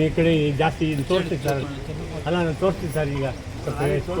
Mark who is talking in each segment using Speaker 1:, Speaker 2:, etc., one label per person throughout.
Speaker 1: ಈ ಕಡೆ ಜಾಸ್ತಿ ಇದು ಸರ್ ಅಲ್ಲ ನಾನು ತೋರಿಸ್ತೀನಿ ಸರ್ ಈಗ. ಸ್ವಲ್ಪ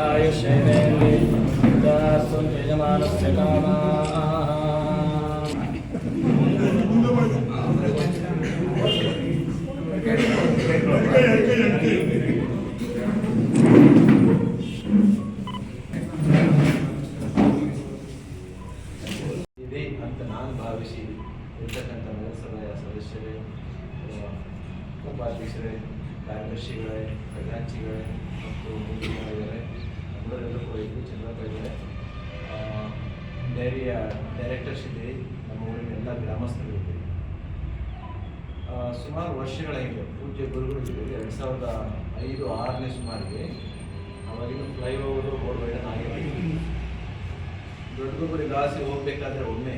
Speaker 2: आयुष्यैवेन्दि सुन्दीयमानस्य कामा ಉಪಾಧ್ಯಕ್ಷರೇ ಕಾರ್ಯದರ್ಶಿಗಳೇ ಖಜಾಂಚಿಗಳೇ ಮತ್ತು ಮುಖ್ಯಮಂತ್ರಿಗಳೇ ಎಲ್ಲರೆಲ್ಲರೂ ಕೂಡ ಇದ್ದು ಚಂದ್ರಪ್ಪ ಇದ್ದಾರೆ. ಡೈರಿಯ ಡೈರೆಕ್ಟರ್ಸ್ ಇದೆ. ನಮ್ಮ ಊರಿನ ಎಲ್ಲ ಗ್ರಾಮಸ್ಥರು ಇದ್ದೀವಿ ಸುಮಾರು ವರ್ಷಗಳ ಹಿಂದೆ, ಪೂಜ್ಯ ಗುರುಗಳು ಎರಡು ಸಾವಿರದ ಐದು, ಆರನೇ ಸುಮಾರಿಗೆ ಅವಾಗಿನ ಫ್ಲೈಓವರು ಕೊಡ್ಬೇಡ ವೈಡನ್ ದೊಡ್ಡ ದೊಡ್ಡಗೊಬ್ಬರಿ ಗಾಸಿ ಹೋಗಬೇಕಾದ್ರೆ ಒಮ್ಮೆ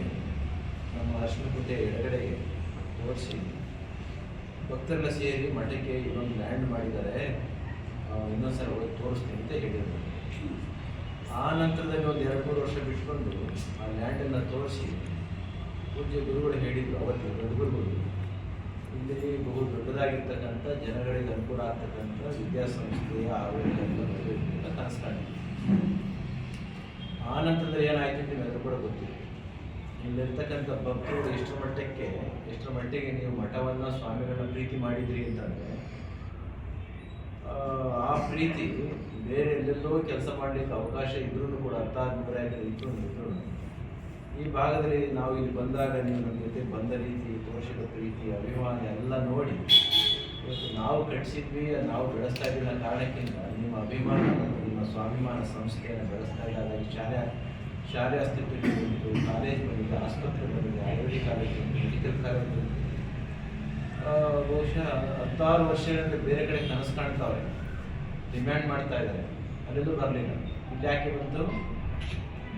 Speaker 2: ನಮ್ಮ ಅಶ್ವಕುಟೆ ಎಡಗಡೆಗೆ ತೋರಿಸಿ ಭಕ್ತರೆಲ್ಲ ಸೇರಿ ಮಠಕ್ಕೆ ಇನ್ನೊಂದು ಲ್ಯಾಂಡ್ ಮಾಡಿದ್ದಾರೆ. ಇನ್ನೊಂದು ಇನ್ನೊಂದ್ಸಲ ಹೋಗಿ ತೋರಿಸ್ತೀನಿ ಅಂತ ಹೇಳಿದ್ರು. ಆ ನಂತರದಲ್ಲಿ ಒಂದು ಎರಡು ಮೂರು ವರ್ಷ ಬಿಟ್ಕೊಂಡು ಆ ಲ್ಯಾಂಡನ್ನು ತೋರಿಸಿ ಪೂಜ್ಯ ಗುರುಗಳು ಹೇಳಿದರು ಅವತ್ತು ದೊಡ್ಡ ಗುರುಗಳು. ಇಲ್ಲಿ ಬಹು ದೊಡ್ಡದಾಗಿರ್ತಕ್ಕಂಥ, ಜನಗಳಿಗೆ ಅನುಕೂಲ ಆಗ್ತಕ್ಕಂಥ ವಿದ್ಯಾಸಂಸ್ಥೆಯ ಅಂತ ಕನಸು ಕಾಣಿದೆ ಆ ನಂತರದಲ್ಲಿ ಏನಾಯ್ತು ನಿಮ್ಮೆಲ್ಲರೂ ಕೂಡ ಗೊತ್ತಿದೆ. ಇಲ್ಲಿರ್ತಕ್ಕಂಥ ಭಕ್ತರು ಎಷ್ಟರ ಮಟ್ಟಕ್ಕೆ, ಎಷ್ಟರ ಮಟ್ಟಿಗೆ ನೀವು ಮಠವನ್ನು ಸ್ವಾಮಿಗಳನ್ನ ಪ್ರೀತಿ ಮಾಡಿದ್ರಿ ಅಂತಂದರೆ, ಆ ಪ್ರೀತಿ ಬೇರೆ ಎಲ್ಲೆಲ್ಲೋ ಕೆಲಸ ಮಾಡಲಿಕ್ಕೆ ಅವಕಾಶ ಇದ್ರೂ ಕೂಡ ಅರ್ಥ ಆದ್ಮೇಲೆ ಇದ್ರು ಇದ್ರು ಈ ಭಾಗದಲ್ಲಿ ನಾವು ಇಲ್ಲಿ ಬಂದಾಗ ನೀವು ನಮ್ಮ ಜೊತೆ ಬಂದ ರೀತಿ, ತೋರಿಸಿದ ಪ್ರೀತಿ, ಅಭಿಮಾನ ಎಲ್ಲ ನೋಡಿ, ಇವತ್ತು ನಾವು ಕಟ್ಟಿಸಿದ್ವಿ ನಾವು ಬೆಳೆಸ್ತಾ ಇದ್ದಿಲ್ಲ ಕಾರಣಕ್ಕಿಂತ ನಿಮ್ಮ ಅಭಿಮಾನ ನಿಮ್ಮ ಸ್ವಾಭಿಮಾನ ಸಂಸ್ಥೆಯನ್ನು ಬೆಳೆಸ್ತಾ ಇಲ್ಲ ಅದರಲ್ಲಿ ಶಾಲೆ ಅಸ್ತಿತ್ವಕ್ಕೆ ಬಂದಿದೆ ಕಾಲೇಜ್ ಬಂದಿದೆ ಆಸ್ಪತ್ರೆ ಬಂದಿದೆ ಆಯುರ್ವೇದಿಕ್ ಕಾಲೇಜ್ ಬಂದಿದೆ ಮೆಡಿಕಲ್ ಕಾಲೇಜ್ ಬಂದಿದೆ ಬಹುಶಃ ಹತ್ತಾರು ವರ್ಷಗಳಿಂದ ಬೇರೆ ಕಡೆ ಕನಸು ಕಾಣ್ತಾವೆ ಡಿಮ್ಯಾಂಡ್ ಮಾಡ್ತಾ ಇದ್ದಾರೆ. ಅಲ್ಲೆಲ್ಲೂ ಬರಲಿಲ್ಲ. ಇಲ್ಲಿ ಯಾಕೆ ಬಂತು?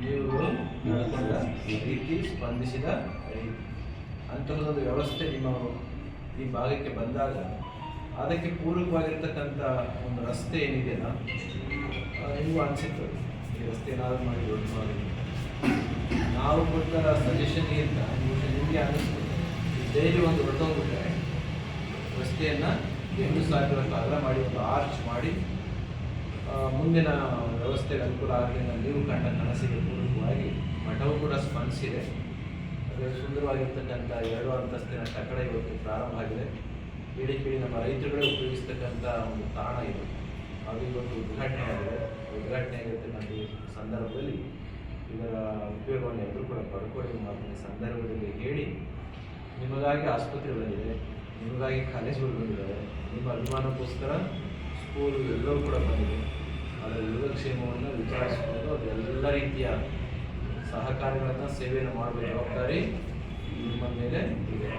Speaker 2: ನೀವು ನಡ್ಕೊಂಡ ರೀತಿ ಸ್ಪಂದಿಸಿದ ರೀತಿ. ಅಂತಹದೊಂದು ವ್ಯವಸ್ಥೆ ನಿಮ್ಮ ಈ ಭಾಗಕ್ಕೆ ಬಂದಾಗ, ಅದಕ್ಕೆ ಪೂರಕವಾಗಿರ್ತಕ್ಕಂಥ ಒಂದು ರಸ್ತೆ ಏನಿದೆಯಲ್ಲ ನಿಮಗೂ ಅನಿಸಿತ್ತು. ಈ ರಸ್ತೆ ಏನಾದರೂ ಮಾಡಿ ದೊಡ್ಡ ಮಾಡಿ ನಾವು ಕೊಟ್ಟ ಸಜೆಷನ್ಗಿಂತ ಬಹುಶಃ ನಿಮಗೆ ಅನ್ನಿಸ್ತು. ಡೈಲಿ ಒಂದು ಹೊರಟೋಗ್ಬಿಟ್ರೆ ರಸ್ತೆಯನ್ನು ಎರಡು ಸಾವಿರ ಅಗಲ ಮಾಡಿ, ಒಂದು ಆರ್ಚ್ ಮಾಡಿ ಮುಂದಿನ ವ್ಯವಸ್ಥೆಗೆ ಅನುಕೂಲ ಆಗಲಿ ಅಂತ ನೀವು ಕಂಡ ಕನಸಿಗೆ ಪೂರಕವಾಗಿ ಮಠವು ಕೂಡ ಸ್ಪಂದಿಸಿದೆ. ಅದೇ ಸುಂದರವಾಗಿರ್ತಕ್ಕಂಥ ಎರಡು ಅಂತಸ್ತಿನ ಕಟ್ಟಡ ಇವತ್ತು ಪ್ರಾರಂಭ ಆಗಿದೆ. ಇಡೀ ಕಿಡಿ ನಮ್ಮ ರೈತರುಗಳೇ ಉಪಯೋಗಿಸ್ತಕ್ಕಂಥ ಒಂದು ತಾಣ ಇದೆ. ಅದು ಇವತ್ತು ಉದ್ಘಾಟನೆ ಆಗಿದೆ. ಉದ್ಘಾಟನೆ ಆಗಿರ್ತಕ್ಕಂಥ ಸಂದರ್ಭದಲ್ಲಿ. ಇದರ ಉಪಯೋಗವನ್ನು ಎಲ್ಲರೂ ಕೂಡ ಪಡ್ಕೊಳ್ಳಿ ಮಾತಿನ ಸಂದರ್ಭದಲ್ಲಿ ಹೇಳಿ ನಿಮಗಾಗಿ ಆಸ್ಪತ್ರೆಗಳಿದೆ ನಿಮಗಾಗಿ ಕಾಲೇಜುಗಳು ಬಂದಿದ್ದಾವೆ ನಿಮ್ಮ ಅಭಿಮಾನಕ್ಕೋಸ್ಕರ ಸ್ಕೂಲು ಎಲ್ಲವೂ ಕೂಡ ಬಂದಿದೆ. ಅದರ ಯೋಗಕ್ಷೇಮವನ್ನು ವಿಚಾರಿಸಿಕೊಂಡು ಅದೆಲ್ಲ ರೀತಿಯ ಸಹಕಾರಗಳನ್ನು ಸೇವೆಯನ್ನು ಮಾಡುವ ಜವಾಬ್ದಾರಿ ನಿಮ್ಮ ಮೇಲೆ ಇದೆ.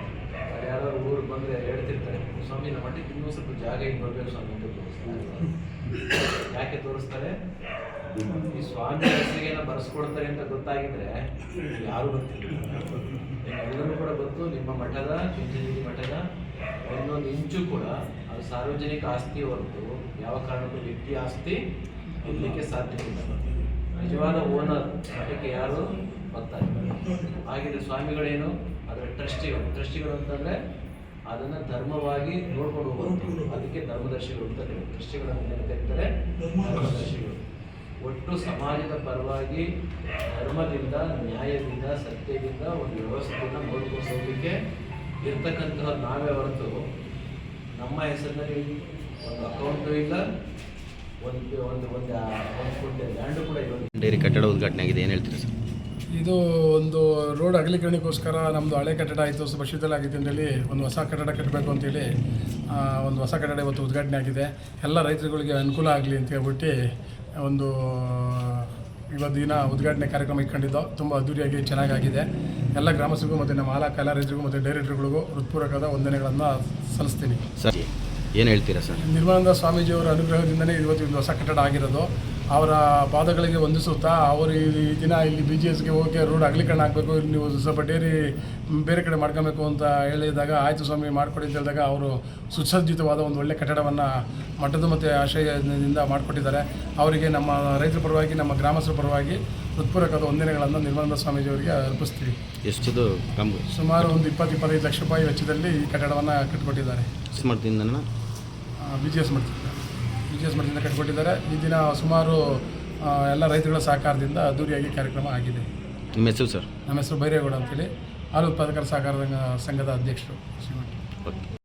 Speaker 2: ಯಾರಾದರೂ ಊರು ಬಂದರೆ ಹೇಳ್ತಿರ್ತಾರೆ, ಸ್ವಾಮಿ ನಮ್ಮ ಮಟ್ಟಿಗೆ ಇನ್ನೂ ಸ್ವಲ್ಪ ಜಾಗ ಹಿಂಗೆ ಬರಬೇಕು ಸ್ವಾಮಿ ಅಂತ ತೋರಿಸ್ತಾರೆ. ಯಾಕೆ ತೋರಿಸ್ತಾರೆ? ಈ ಸ್ವಾಮಿ ಹೆಸರಿಗೆ ಬರೆಸ್ಕೊಡ್ತಾರೆ ಅಂತ ಗೊತ್ತಾಗಿದ್ರೆ ಯಾರು ಗೊತ್ತಿಲ್ಲ ಎಲ್ಲರೂ ಕೂಡ ಗೊತ್ತು ನಿಮ್ಮ ಮಠದ ಚುಂಚನಗಿರಿ ಮಠದ ಒಂದೊಂದು ಇಂಚು ಕೂಡ ಅದು ಸಾರ್ವಜನಿಕ ಆಸ್ತಿ ಹೊರತು ಯಾವ ಕಾರಣಕ್ಕೂ ವ್ಯಕ್ತಿ ಆಸ್ತಿ ಇರಲಿಕ್ಕೆ ಸಾಧ್ಯವಿಲ್ಲ. ನಿಜವಾದ ಓನರ್ ಮಠಕ್ಕೆ ಯಾರು ಗೊತ್ತಾಗಿಲ್ಲ ಹಾಗಿದ್ರೆ ಸ್ವಾಮಿಗಳೇನು ಅದರ ಟ್ರಸ್ಟಿಗಳು? ಟ್ರಸ್ಟಿಗಳು ಅಂತಂದ್ರೆ ಅದನ್ನ ಧರ್ಮವಾಗಿ ನೋಡ್ಕೊಂಡು ಹೋಗುವಂಥದ್ದು ಅದಕ್ಕೆ ಧರ್ಮದರ್ಶಿಗಳು ಅಂತ ಟ್ರಸ್ಟಿಗಳನ್ನು ಕರೀತಾರೆ? ಧರ್ಮದರ್ಶಿಗಳು. ಒಟ್ಟು ಸಮಾಜದ ಪರವಾಗಿ ಧರ್ಮದಿಂದ ನ್ಯಾಯದಿಂದ ಸತ್ಯದಿಂದ ಒಂದು ವ್ಯವಸ್ಥೆಯನ್ನು ನೋಡ್ಕೊಂಡು ಇರತಕ್ಕಂತಹ ನಾವೇ ಹೊರತು ನಮ್ಮ ಹೆಸರಿನಲ್ಲಿ ಒಂದು ಅಕೌಂಟು ಇಲ್ಲ. ಒಂದು ಒಂದು ಒಂದು ಒಂದು ಫುಡ್ ಲ್ಯಾಂಡು ಕೂಡ ಇವತ್ತು
Speaker 3: ಡೈರಿ ಕಟ್ಟಡ ಉದ್ಘಾಟನೆ ಆಗಿದೆ. ಏನು ಹೇಳ್ತೀರಿ ಸರ್?
Speaker 4: ಇದು ಒಂದು ರೋಡ್ ಅಗಲೀಕರಣಕ್ಕೋಸ್ಕರ ನಮ್ಮದು ಹಳೆ ಕಟ್ಟಡ ಆಯಿತು. ಸ್ವಲ್ಪ ಆಗಿತ್ತು ಆಗಿದೆ ಅಂತೇಳಿ ಒಂದು ಹೊಸ ಕಟ್ಟಡ ಕಟ್ಟಬೇಕು ಅಂತೇಳಿ ಒಂದು ಹೊಸ ಕಟ್ಟಡ ಇವತ್ತು ಉದ್ಘಾಟನೆ ಆಗಿದೆ. ಎಲ್ಲ ರೈತರುಗಳಿಗೆ ಅನುಕೂಲ ಆಗಲಿ ಅಂತ ಹೇಳ್ಬಿಟ್ಟು ಒಂದು ಇವತ್ತು ದಿನ ಉದ್ಘಾಟನೆ ಕಾರ್ಯಕ್ರಮ ಇಟ್ಕೊಂಡಿದ್ದೋ. ತುಂಬ ಅದ್ದೂರಿಯಾಗಿ ಚೆನ್ನಾಗಾಗಿದೆ. ಎಲ್ಲ ಗ್ರಾಮಸ್ಥರಿಗೂ ಮತ್ತು ನಮ್ಮ ಹಾಲ ಕಲಾ ರೈತರಿಗೂ ಮತ್ತು ಡೈರೆಕ್ಟರ್ಗಳಿಗೂ ಹೃತ್ಪೂರ್ವಕದ ವಂದನೆಗಳನ್ನು ಸಲ್ಲಿಸ್ತೀನಿ.
Speaker 3: ಸರ್ ಏನು ಹೇಳ್ತೀರಾ ಸರ್?
Speaker 4: ನಿರ್ಮಲಾನಂದ ಸ್ವಾಮೀಜಿಯವರ ಅನುಗ್ರಹದಿಂದಲೇ ಇವತ್ತು ಒಂದು ಹೊಸ ಕಟ್ಟಡ ಆಗಿರೋದು. ಅವರ ಪಾದಗಳಿಗೆ ವಂದಿಸುತ್ತಾ ಅವರು ಈ ದಿನ ಇಲ್ಲಿ ಬಿ ಜಿ ಎಸ್ಗೆ ಹೋಗಿ ರೋಡ್ ಅಗಲೀಕರಣ ಆಗಬೇಕು ನೀವು ಸ್ವಲ್ಪ ಡೇರಿ ಬೇರೆ ಕಡೆ ಮಾಡ್ಕೊಬೇಕು ಅಂತ ಹೇಳಿದಾಗ ಆಯಿತು ಸ್ವಾಮಿ ಮಾಡಿಕೊಡಿ ಅಂತ ಹೇಳಿದಾಗ ಅವರು ಸುಸಜ್ಜಿತವಾದ ಒಂದು ಒಳ್ಳೆ ಕಟ್ಟಡವನ್ನು ಮಠದ ಮತ್ತು ಆಶಯದಿಂದ ಮಾಡಿಕೊಟ್ಟಿದ್ದಾರೆ. ಅವರಿಗೆ ನಮ್ಮ ರೈತರ ಪರವಾಗಿ ನಮ್ಮ ಗ್ರಾಮಸ್ಥರ ಪರವಾಗಿ ಹೃತ್ಪೂರ್ವಕದ ವಂದನೆಗಳನ್ನು ನಿರ್ಮಲಾನಂದ ಸ್ವಾಮೀಜಿಯವರಿಗೆ ಅರ್ಪಿಸ್ತೀವಿ.
Speaker 3: ಎಷ್ಟು
Speaker 4: ಸುಮಾರು ಒಂದು ಇಪ್ಪತ್ತು ಇಪ್ಪತ್ತೈದು ಲಕ್ಷ ರೂಪಾಯಿ ವೆಚ್ಚದಲ್ಲಿ ಈ ಕಟ್ಟಡವನ್ನು ಕಟ್ಟಿಕೊಟ್ಟಿದ್ದಾರೆ.
Speaker 3: ಮಾಡ್ತೀನಿ
Speaker 4: B G S B G S ಮಠದಿಂದ ಕಟ್ಟಿಕೊಟ್ಟಿದ್ದಾರೆ. ಈ ದಿನ ಸುಮಾರು ಎಲ್ಲ ರೈತರುಗಳ ಸಹಕಾರದಿಂದ ಅದ್ದೂರಿಯಾಗಿ ಕಾರ್ಯಕ್ರಮ ಆಗಿದೆ.
Speaker 3: ನಿಮ್ಮ ಹೆಸರು ಸರ್?
Speaker 4: ನಮ್ಮ ಹೆಸರು ಬೈರೇಗೌಡ ಅಂತೇಳಿ. ಹಾಲು ಉತ್ಪಾದಕರ ಸಹಕಾರ ಸಂಘದ ಅಧ್ಯಕ್ಷರು ಶ್ರೀಮಂತ.
Speaker 3: ಓಕೆ.